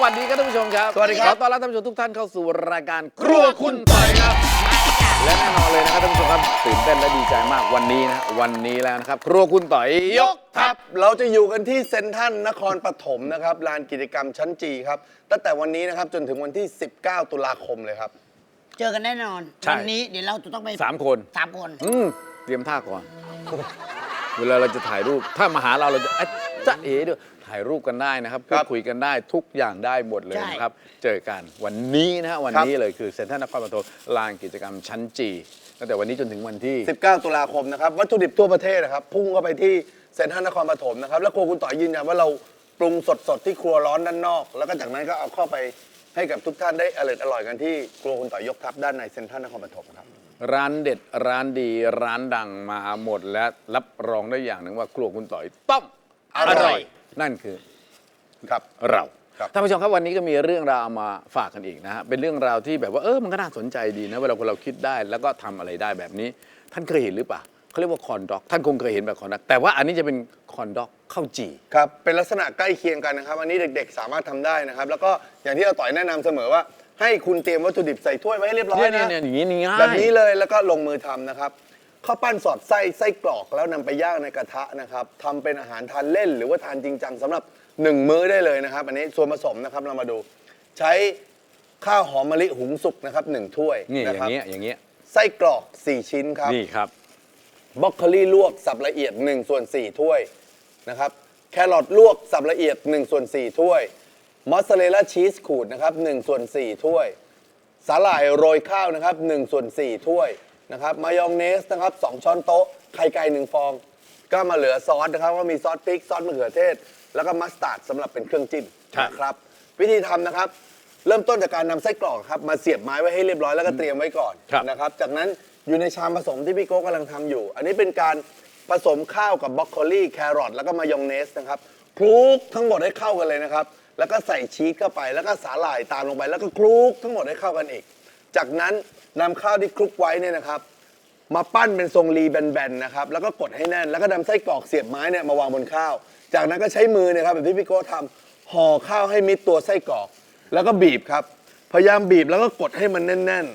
สวัสดีครับท่านผู้ชมครับ สวัสดีครับ ขอต้อนรับท่านผู้ชมทุกท่านเข้าสู่รายการครัวคุณต่อยครับ และแน่นอนเลยนะครับท่านผู้ชมครับตื่นเต้นและดีใจมากวันนี้นะวันนี้แล้วนะครับ ครัวคุณต่อยยกทัพ เราจะอยู่กันที่เซ็นทรัลนครปฐมนะครับลานกิจกรรมชั้นจีครับ ตั้งแต่วันนี้นะครับจนถึงวันที่ 19 ตุลาคมเลยครับ เจอกันแน่นอน ใช่ วันี้เดี๋ยวเราจะต้องไปสามคนสามคน อืมเตรียมท่าก่อน เวลาเราจะถ่ายรูปถ้ามาหาเราเราจะเอ๊ะจะเอ๋ด้วย ถ่ายรูปกันได้นะครับครัพูบดคุยกันได้ทุกอย่างได้หมดเลยนะครับ เจอกันวันนี้นะฮะวันนี้เลยคือเซ็นทรัลนครปฐมลานกิจกรรมชั้นจีตั้งแต่วันนี้จนถึงวันที่ 19 ตุลาคมนะครับ วัตถุดิบทั่วประเทศนะครับ พุ่งเข้าไปที่เซ็นทรัลนครปฐมนะครับ แล้วครัวคุณต่อยยืนยันว่าเราปรุงสดๆที่ครัวร้อนด้านนอก แล้วก็จากนั้นก็เอาเข้าไปให้กับทุกท่านได้อร่อยอร่อยกันที่ครัวคุณต่อยยกทัพด้านในเซ็นทรัลนครปฐมครับร้านเด็ดร้านดีร้านดังมาหมดและรับรองได้อย่างหนึ่งว่าครัวคุณต่อยต้องอร่อย นั่นคือครับ เราครับท่านผู้ชมครับวันนี้ก็มีเรื่องราวเอามาฝากกันอีกนะฮะเป็นเรื่องราวที่แบบว่าเออมันก็น่าสนใจดีนะเวลาคนเราคิดได้แล้วก็ทำอะไรได้แบบนี้ ท่านเคยเห็นหรือเปล่าเขาเรียกว่าคอนด็อก ท่านคงเคยเห็นแบบคอนด็อกแต่ว่าอันนี้จะเป็นคอนด็อกข้าวจี่ ครับ เป็นลักษณะใกล้เคียงกันนะครับ อันนี้เด็กๆ สามารถทำได้นะครับ แล้วก็อย่างที่เราต่อยแนะนำเสมอว่า ให้คุณเตรียมวัตถุดิบใส่ถ้วยไว้ให้เรียบร้อยเนี่ยนะเนี่ยอย่างนี้นี่ง่าย แบบนี้เลยแล้วก็ลงมือทำนะครับ ข้าวปั้นสอดไส้ไส้กรอกแล้วนำไปย่างในกระทะนะครับทำเป็นอาหารทานเล่น หรือว่าทานจริงจังสำหรับหนึ่งมื้อได้เลยนะครับ อันนี้ส่วนผสมนะครับเรามาดู ใช้ข้าวหอมมะลิหุงสุกนะครับหนึ่งถ้วยนี่อนะย่าครังเงี้ยอย่างเงี้ยไส้กรอก 4 ชิ้นครับ นี่ครับ บรอกโคลีลวกสับละเอียด1ส่วน4ถ้วยนะครับแครอทลวกสับละเอียด1ส่วน4ถ้วยมอสซาเรลล่าชีสขูดนะครับ1ส่วน4ถ้วย สาหร่ายโรยข้าวนะครับ1ส่วน4ถ้วย นะครับมายองเนสนะครับ2ช้อนโต๊ะไข่ไก่1ฟอง ก็มาเหลือซอสนะครับว่ามีซอสพริกซอสมะเขือเทศ แล้วก็มัสตาร์ดสำหรับเป็นเครื่องจิ้มครับ นะครับ วิธีทำนะครับ เริ่มต้นจากการนำไส้กรอกครับมาเสียบไม้ไว้ให้เรียบร้อยแล้วก็เตรียมไว้ก่อนครับ นะครับ จากนั้นอยู่ในชามผสมที่พี่โก้กำลังทำอยู่ อันนี้เป็นการผสมข้าวกับบรอกโคลีแครอทแล้วก็มายองเนสนะครับคลุกทั้งหมดให้เข้ากันเลยนะครับ แล้วก็ใส่ชีสเข้าไปแล้วก็สาหร่ายตามลงไป แล้วก็คลุกทั้งหมดให้เข้ากันอีก จากนั้นนำข้าวที่คลุกไว้เนี่ยนะครับ มาปั้นเป็นทรงรีแบนๆนะครับแล้วก็กดให้แน่นแล้วก็นำไส้กรอกเสียบไม้เนี่ยมาวางบนข้าว จากนั้นก็ใช้มือเนี่ยครับแบบที่พี่โก้ทำห่อข้าวให้มิดตัวไส้กรอก แล้วก็บีบครับ พยายามบีบแล้วก็กดให้มันแน่น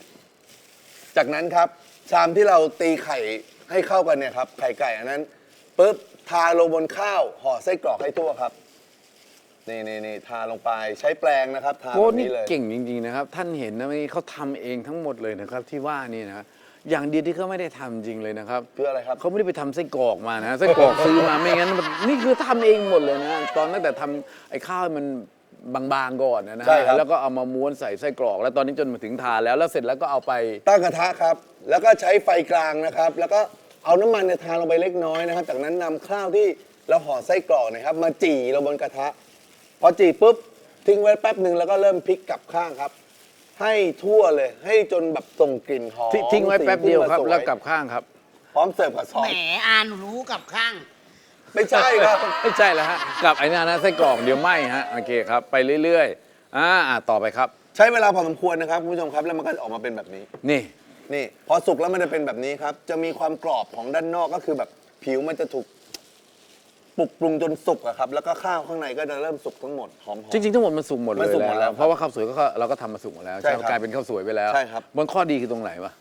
ๆ จากนั้นครับชามที่เราตีไข่ให้เข้ากันเนี่ยครับไข่ไก่อันนั้นปุ๊บทาลงบนข้าวห่อไส้กรอกให้ทั่วครับ นี่นี่นี่ทาลงไปใช้แปรงนะครับทาโอ้แบบนี่นี้เลยเก่งจริงๆนะครับ ท่านเห็นนะนี่เขาทำเองทั้งหมดเลยนะครับที่ว่านี่นะอย่างเดียวที่เขาไม่ได้ทำจริงเลยนะครับคืออะไรครับ เขาไม่ได้ไปทำไส้กรอกมานะไส้กรอกซื้อมาไม่งั้นมันนี่คือทำเองหมดเลยนะตอนตั้งแต่ทำไอ้ข้าวให้มันบางๆก่อนนะนะใช่ครับ แล้วก็เอามาม้วนใส่ไส้กรอก แล้วตอนนี้จนมาถึงทานแล้วแล้วเสร็จแล้วก็เอาไป ตั้งกระทะครับ แล้วก็ใช้ไฟกลางนะครับ แล้วก็เอาน้ำมันเนี่ยทาลงไปเล็กน้อยนะครับ จากนั้นนำข้าวที่เราห่อไส้กรอกนะครับ มาจี่ลงบนกระทะ พอจี่ปุ๊บทิ้งไว้แป๊บหนึ่งแล้วก็เริ่มพลิกกลับข้างครับ ให้ทั่วเลย ให้จนแบบส่งกลิ่นหอมที่ทิ้งไว้แป๊บเดียวครับ สีขึ้นมาสแล้วกลับข้างครับ พร้อมเสิร์ฟกับซอแหมสอ่านรู้กับข้าง ไม่ใช่ครับ ไม่ใช่แล้วฮะกับไอ้นั่นนะไส้กรอกเดี๋ยวไหมฮะโอเคครับ ไปเรื่อยๆอ่าอ่าต่อไปครับ ใช้เวลาพอสมควรนะครับคุณผู้ชมครับแล้วมันก็จะออกมาเป็นแบบนี้ นี่ นี่พอสุกแล้วมันจะเป็นแบบนี้ครับ จะมีความกรอบของด้านนอกก็คือแบบผิวมันจะถูก ปรุกปรุงจนสุกอะครับ แล้วก็ข้าวข้างในก็จะเริ่มสุกทั้งหมดหอมๆ จริงๆทั้งหมดมันสุกหมดเลมันยสุกหมดแล้วเพราะว่าข้าวสวยก็เราก็ทำมาสุกหมดแล้วใช่ครับกลายเป็นข้าวสวยไปแล้วใช่ครับ มันข้อดีคือตรงไหนวะ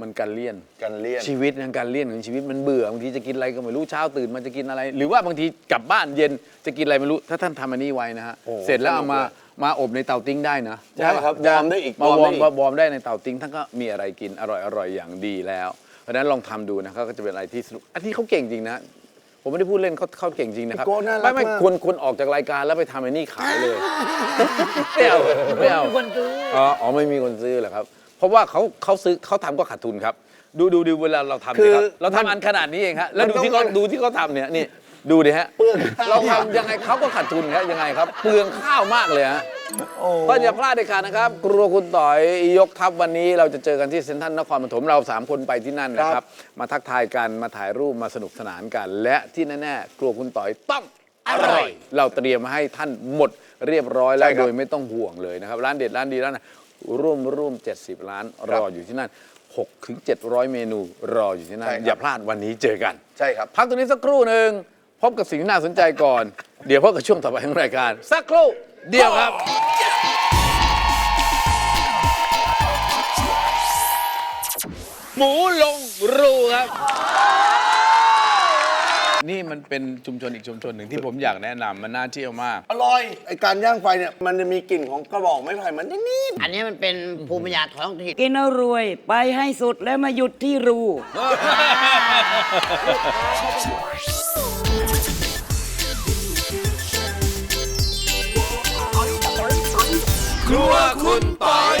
มันการเลี่ยน กันเลี่ยน ชีวิตนะการเลี่ยนของชีวิตมันเบื่อบางทีจะกินอะไรก็ไม่รู้เช้าตื่นมันจะกินอะไร หรือว่าบางทีกลับบ้านเย็นจะกินอะไรไม่รู้ ถ้าท่านทำอันนี้ไว้นะฮะโอ้เสร็จแล้วเอามาสนุกเลยมาอบในเตาติ้งได้นะใช่ครับจะวอร์มได้อีกมาววออร์ร์มมได้อีกวอร์มได้ในเตาติ้งท่านก็มีอะไรกินอร่อยอร่อยอย่างดีแล้ว เพราะฉะนั้นลองทำดูนะครับก็จะเป็นอะไรที่สนุกอันนี้เขาเก่งจริงนะ ผมไม่ได้พูดเล่นเขาเขาเก่งจริงนะครับ พี่โก้น่ารักไม่ไม่มาก ควรควรออกจากรายการแล้วไปทำไอ้นี่ขายเลย ไม่เอาไม่เอามีคนซื้ออ๋ออ๋อไม่มีคนซื้อเหรอครับ เพราะว่าเขาเขาซื้อเขาทำก็ขาดทุนครับ ดูดูดูเวลาเราทำเนี่ยครับคือเราทำอันขนาดนี้เองฮะแล้วดูมันต้องที่เขาดูที่เขาทำเนี่ยนี่ดูดิฮะเปลืองข้าว เราทำยังไงเขาก็ขาดทุนครับยังไงครับ เปลืองข้าวมากเลยฮะโอ้ ก็อย่าพลาดเด็ดขาดนะครับครัวคุณต่อยยกทัพวันนี้เราจะเจอกันที่เซ็นทรัลนครปฐมเราสามคนไปที่นั่นนะครับ มาทักทายกันมาถ่ายรูปมาสนุกสนานกัน และที่แน่ๆครัวคุณต่อยต้องอร่อย เราเตรียมมาให้ท่านหมดเรียบร้อยแล้วใช่ครับโดยไม่ต้องห่วงเลยนะครับ ร้านเด็ดร้านดีร้านอาหารร่วมร่วม 70 ล้านรออยู่ที่นั่น6ถึง700 เมนูรออยู่ที่นั่นใช่ครับอย่าพลาดวันนี้เจอกันใช่ครับพักตรงนี้สักครู่หนึ่งพบกับสิ่งที่น่าสนใจก่อน เดี๋ยวพบกับช่วงต่อไปของรายการ สักครู่ เดี่ยวครับ หมูลงรูครับ นี่มันเป็นชุมชนอีกชุมชนหนึ่งที่ผมอยากแนะนำมันน่าเที่ยวมาก อร่อยไอการย่างไฟเนี่ยมันจะมีกลิ่นของกระบอกไม้ไผ่มันนิดๆอันนี้มันเป็นภูมิปัญญาท้องถิ่นกินเอารวยไปให้สุดแล้วมาหยุดที่รู คุณปอย